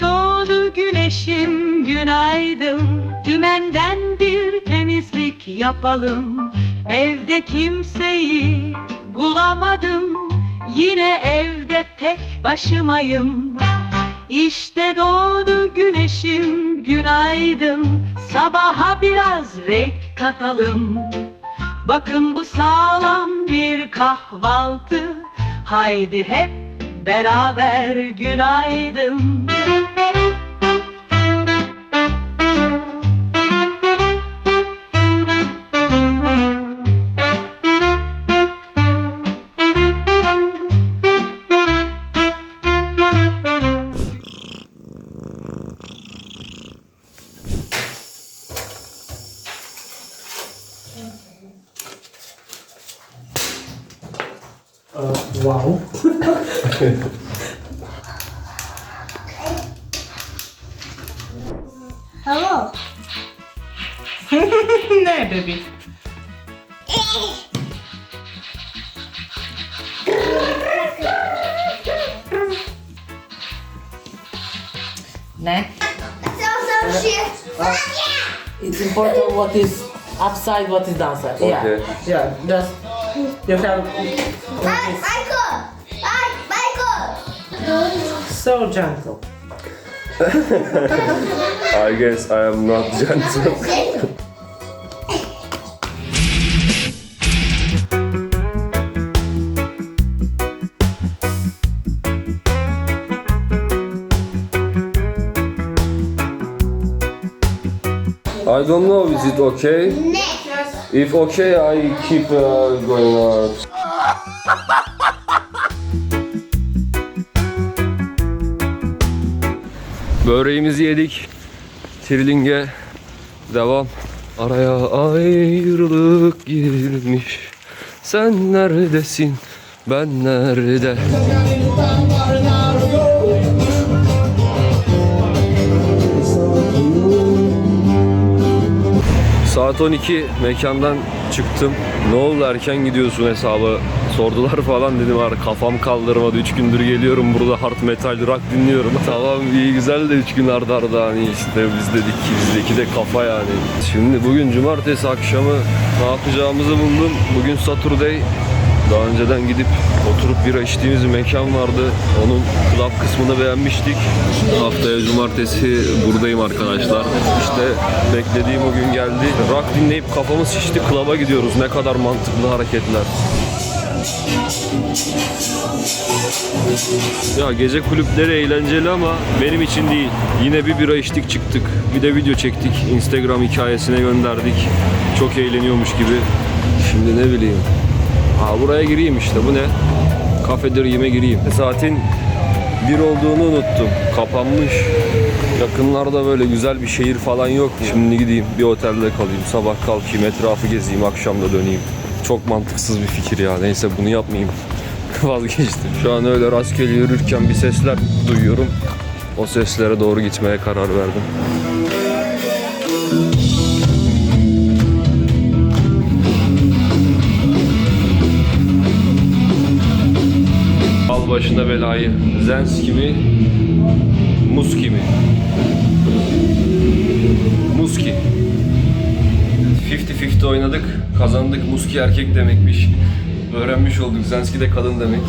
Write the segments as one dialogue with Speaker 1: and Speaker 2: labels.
Speaker 1: doğdu güneşim günaydın. Dümenden bir temizlik yapalım. Evde kimseyi bulamadım. Yine evde tek başımayım. İşte doğdu güneşim günaydın. Sabaha biraz renk katalım. Bakın bu sağlam bir kahvaltı. Haydi hep beraber günaydın.
Speaker 2: Ờ,
Speaker 3: wow.
Speaker 2: ne baby? Ne?
Speaker 3: So so shit.
Speaker 2: It's important what is upside, what is downside.
Speaker 4: Okay.
Speaker 2: Yeah. Yeah. Just you have
Speaker 3: Hi, Michael. Hi, Michael.
Speaker 2: so gentle.
Speaker 4: I guess I am not gentle. I don't know, is it okay? If okay, I keep uh, going out. Böreğimizi yedik. Triling'e devam. Araya ayrılık girmiş. Sen neredesin? Ben nerede? Saat 12 mekandan çıktım. Ne oldu erken gidiyorsun hesabı sordular falan dedim var kafam kaldırmadı 3 gündür geliyorum burada hard metal rock dinliyorum. tamam iyi güzel de 3 gün arda arda hani işte biz dedik ki bizdeki de kafa yani. Şimdi bugün cumartesi akşamı ne yapacağımızı buldum. Bugün Saturday daha önceden gidip oturup bira içtiğimiz bir mekan vardı. Onun club kısmını beğenmiştik. Haftaya cumartesi buradayım arkadaşlar. İşte beklediğim o gün geldi. Rock dinleyip kafamız şişti. Club'a gidiyoruz. Ne kadar mantıklı hareketler. Ya gece kulüpleri eğlenceli ama benim için değil. Yine bir bira içtik çıktık. Bir de video çektik. Instagram hikayesine gönderdik. Çok eğleniyormuş gibi. Şimdi ne bileyim. Ha buraya gireyim işte bu ne? Kafedir yeme gireyim. Saatin bir olduğunu unuttum. Kapanmış. Yakınlarda böyle güzel bir şehir falan yok. Şimdi gideyim bir otelde kalayım. Sabah kalkayım etrafı gezeyim akşam da döneyim. Çok mantıksız bir fikir ya. Neyse bunu yapmayayım. Vazgeçtim. Şu an öyle rastgele yürürken bir sesler duyuyorum. O seslere doğru gitmeye karar verdim. Başına belayı. Zenski mi? Muski mi? Muski. 50-50 oynadık. Kazandık. Muski erkek demekmiş. Öğrenmiş olduk. Zenski de kadın demek.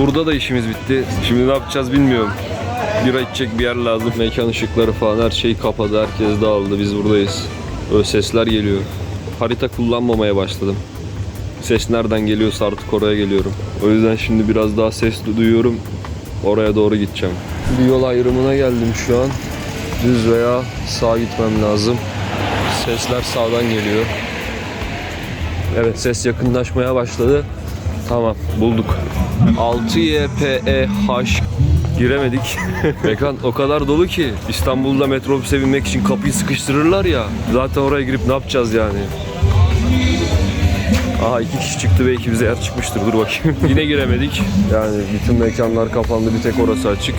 Speaker 4: Burada da işimiz bitti. Şimdi ne yapacağız bilmiyorum. Bira içecek bir yer lazım. Mekan ışıkları falan her şey kapadı. Herkes dağıldı. Biz buradayız. Öyle sesler geliyor. Harita kullanmamaya başladım. Ses nereden geliyorsa artık oraya geliyorum. O yüzden şimdi biraz daha ses duyuyorum. Oraya doğru gideceğim. Bir yol ayrımına geldim şu an. Düz veya sağ gitmem lazım. Sesler sağdan geliyor. Evet ses yakınlaşmaya başladı. Tamam bulduk. 6 YPEH giremedik. Mekan o kadar dolu ki İstanbul'da metrobüse binmek için kapıyı sıkıştırırlar ya. Zaten oraya girip ne yapacağız yani? Aha iki kişi çıktı belki bize yer çıkmıştır. Dur bakayım. Yine giremedik. Yani bütün mekanlar kapandı. Bir tek orası açık.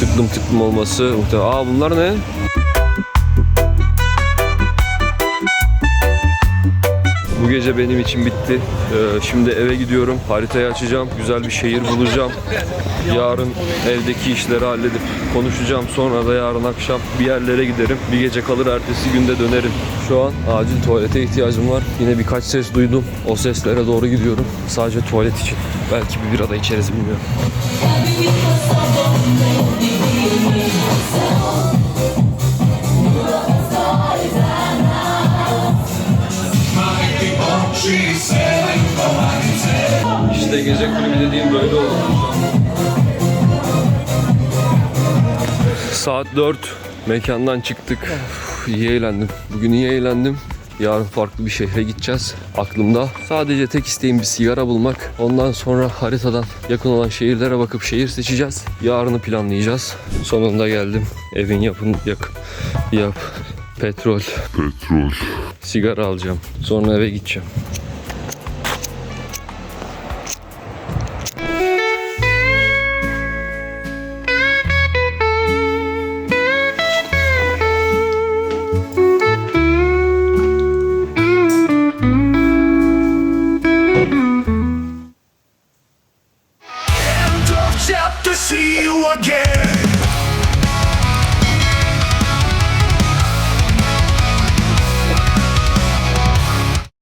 Speaker 4: Tıklım tıklım olması. muhtemelen- Aa bunlar ne? Bu gece benim için bitti. Ee, şimdi eve gidiyorum. Haritayı açacağım. Güzel bir şehir bulacağım. Yarın evdeki işleri halledip konuşacağım. Sonra da yarın akşam bir yerlere giderim. Bir gece kalır ertesi günde dönerim. Şu an acil tuvalete ihtiyacım var. Yine birkaç ses duydum. O seslere doğru gidiyorum. Sadece tuvalet için. Belki bir bira da içeriz bilmiyorum. Gece kulübü dediğim böyle oldu. Saat 4. Mekandan çıktık. Uf, iyi eğlendim. Bugün iyi eğlendim. Yarın farklı bir şehre gideceğiz. Aklımda sadece tek isteğim bir sigara bulmak. Ondan sonra haritadan yakın olan şehirlere bakıp şehir seçeceğiz. Yarını planlayacağız. Sonunda geldim. Evin yapın yak yap petrol. Petrol. Sigara alacağım. Sonra eve gideceğim.